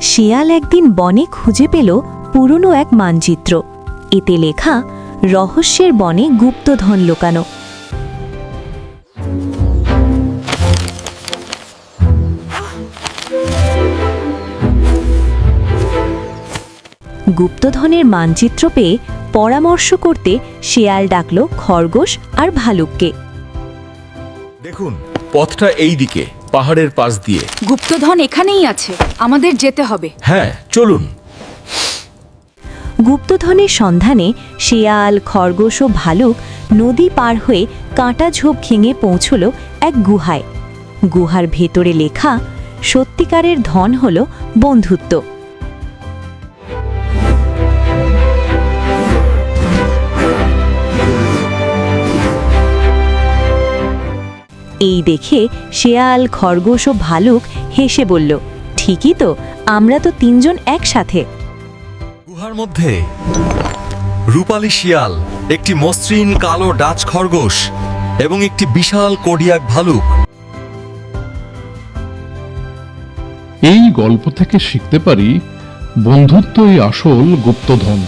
শিয়াল একদিন বনে খুঁজে পেল পুরনো এক মানচিত্র। এতে লেখা, রহস্যের বনে গুপ্তধন লোকানো। গুপ্তধনের মানচিত্র পেয়ে পরামর্শ করতে শেয়াল ডাকল খরগোশ আর ভালুককে। দেখুন, পথটা এই দিকে পাহাড়ের পাশ দিয়ে। গুপ্তধন এখানেই আছে আমাদের যেতে হবে। হ্যাঁ চলুন। গুপ্তধনের সন্ধানে শেয়াল খরগোশ ও ভালুক নদী পার হয়ে কাঁটা ঝোপ ভেঙে পৌঁছল এক গুহায়। গুহার ভেতরে লেখা সত্যিকারের ধন হল বন্ধুত্ব। এই দেখে শেয়াল খরগোশ ও ভালুক হেসে বলল ঠিকই তো আমরা তো তিনজন একসাথে। গুহার মধ্যে। রূপালী শিয়াল একটি মসৃণ কালো ডাচ খরগোশ এবং একটি বিশাল কোডিয়াক ভালুক। এই গল্প থেকে শিখতে পারি বন্ধুত্বই আসল গুপ্তধন।